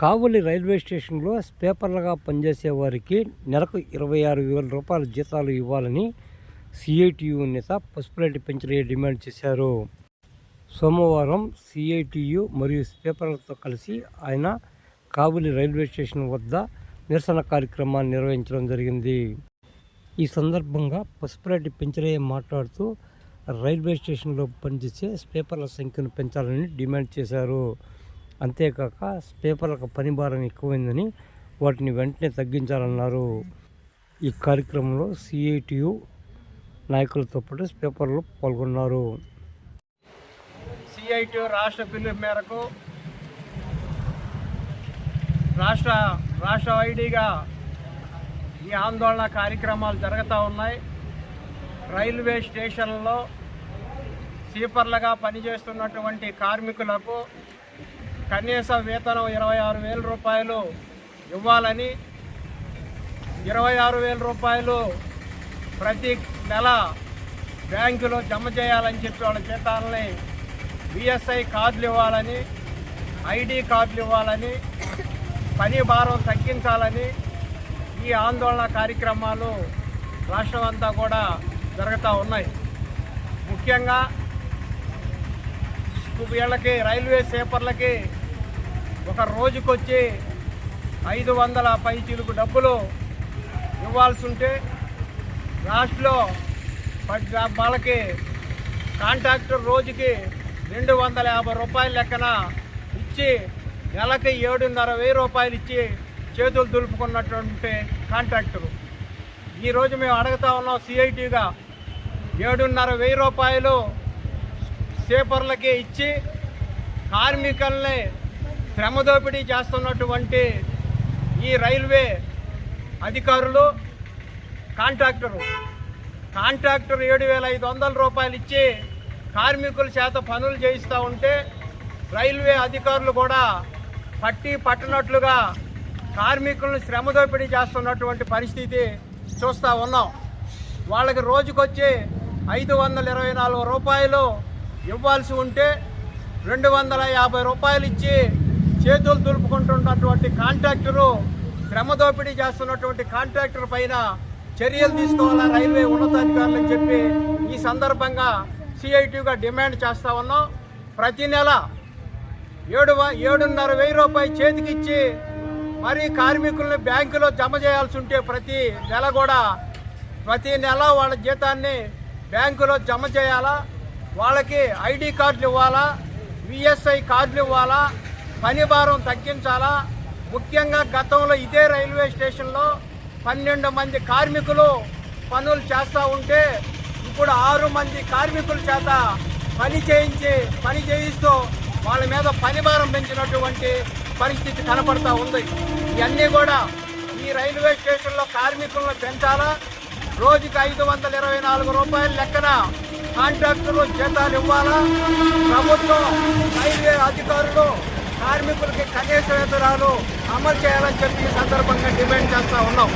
కావలి railway స్టేషన్లో స్పేపర్లుగా పనిచేసే వారికి నెలకు ఇరవై ఆరు వేల రూపాయల జీతాలు ఇవ్వాలని సిఐటియు నేత పసుపులేటి పెంచరయ్య డిమాండ్ చేశారు. సోమవారం సిఐటియు మరియు స్పేపర్లతో కలిసి ఆయన కావలి రైల్వే స్టేషన్ వద్ద నిరసన కార్యక్రమాన్ని నిర్వహించడం జరిగింది. ఈ సందర్భంగా పసుపులేటి పెంచరయ్య మాట్లాడుతూ రైల్వే స్టేషన్లో పనిచేసే స్పేపర్ల సంఖ్యను పెంచాలని డిమాండ్ చేశారు. అంతేకాక స్పేపర్లకు పని భారం ఎక్కువైందని వాటిని వెంటనే తగ్గించాలన్నారు. ఈ కార్యక్రమంలో సిఐటియు నాయకులతో పాటు స్పేపర్లు పాల్గొన్నారు. సిఐటియు రాష్ట్ర పిలుపు మేరకు రాష్ట్ర రాష్ట్ర ఐడిగా ఈ ఆందోళన కార్యక్రమాలు జరుగుతూ ఉన్నాయి. రైల్వే స్టేషన్లో సీపర్లుగా పనిచేస్తున్నటువంటి కార్మికులకు కనీస వేతనం ఇరవై ఆరు వేల రూపాయలు ఇవ్వాలని ఇరవై ఆరు వేల రూపాయలు ప్రతి నెల బ్యాంకులో జమ చేయాలని చెప్పి వాళ్ళ జీతాలని బిఎస్ఐ కార్డులు ఇవ్వాలని ఐడి కార్డులు ఇవ్వాలని పని భారం తగ్గించాలని ఈ ఆందోళన కార్యక్రమాలు రాష్ట్రం అంతా కూడా జరుగుతూ ఉన్నాయి. ముఖ్యంగా వీళ్ళకి రైల్వే సేపర్లకి ఒక రోజుకొచ్చి ఐదు వందల పై చిలుకు డబ్బులు ఇవ్వాల్సి ఉంటే లాస్ట్లో వాళ్ళకి కాంట్రాక్టర్ రోజుకి రెండు వందల యాభై రూపాయల లెక్కన ఇచ్చి నెలకి ఏడున్నర వెయ్యి రూపాయలు ఇచ్చి చేతులు దులుపుకున్నటువంటి కాంట్రాక్టరు ఈరోజు మేము అడుగుతా ఉన్నాం సిఐటిగా ఏడున్నర వెయ్యి రూపాయలు సేపర్లకి ఇచ్చి కార్మికుల్ని శ్రమ దోపిడీ చేస్తున్నటువంటి ఈ రైల్వే అధికారులు కాంట్రాక్టరు. కాంట్రాక్టర్ ఏడు వేల ఐదు వందల రూపాయలు ఇచ్చి కార్మికుల చేత పనులు చేయిస్తూ ఉంటే రైల్వే అధికారులు కూడా పట్టి పట్టనట్లుగా కార్మికులను శ్రమ దోపిడీ చేస్తున్నటువంటి పరిస్థితి చూస్తూ ఉన్నాం. వాళ్ళకి రోజుకొచ్చి ఐదు వందల ఇరవై నాలుగు రూపాయలు ఇవ్వాల్సి ఉంటే రెండు వందల యాభై రూపాయలు ఇచ్చి చేతులు దులుపుకుంటున్నటువంటి కాంట్రాక్టరు శ్రమ దోపిడీ చేస్తున్నటువంటి కాంట్రాక్టర్ పైన చర్యలు తీసుకోవాలని రైల్వే ఉన్నతాధికారులకు చెప్పి ఈ సందర్భంగా సిఐటిగా డిమాండ్ చేస్తా ఉన్నాం. ప్రతి నెల ఏడు ఏడున్నర వెయ్యి రూపాయలు చేతికిచ్చి మరి కార్మికుల్ని బ్యాంకులో జమ చేయాల్సి ఉంటే ప్రతి నెల కూడా ప్రతి నెల వాళ్ళ జీతాన్ని బ్యాంకులో జమ చేయాలా? వాళ్ళకి ఐడి కార్డులు ఇవ్వాలా? విఎస్ఐ కార్డులు ఇవ్వాలా? పని భారం తగ్గించాలా? ముఖ్యంగా గతంలో ఇదే రైల్వే స్టేషన్లో పన్నెండు మంది కార్మికులు పనులు చేస్తూ ఉంటే ఇప్పుడు ఆరు మంది కార్మికుల చేత పని చేయించి పని చేయిస్తూ వాళ్ళ మీద పని భారం పెంచినటువంటి పరిస్థితి కనపడతా ఉంది. ఇవన్నీ కూడా ఈ రైల్వే స్టేషన్లో కార్మికులను పెంచాలా? రోజుకి ఐదు వందల ఇరవై నాలుగు రూపాయల లెక్కన కాంట్రాక్టర్లు జీతాలు ఇవ్వాలా? ప్రభుత్వం రైల్వే అధికారులు కార్మికులకి కనీస వేతనాలు అమలు చేయాలని చెప్పి ఈ సందర్భంగా డిమాండ్ చేస్తా ఉన్నాం.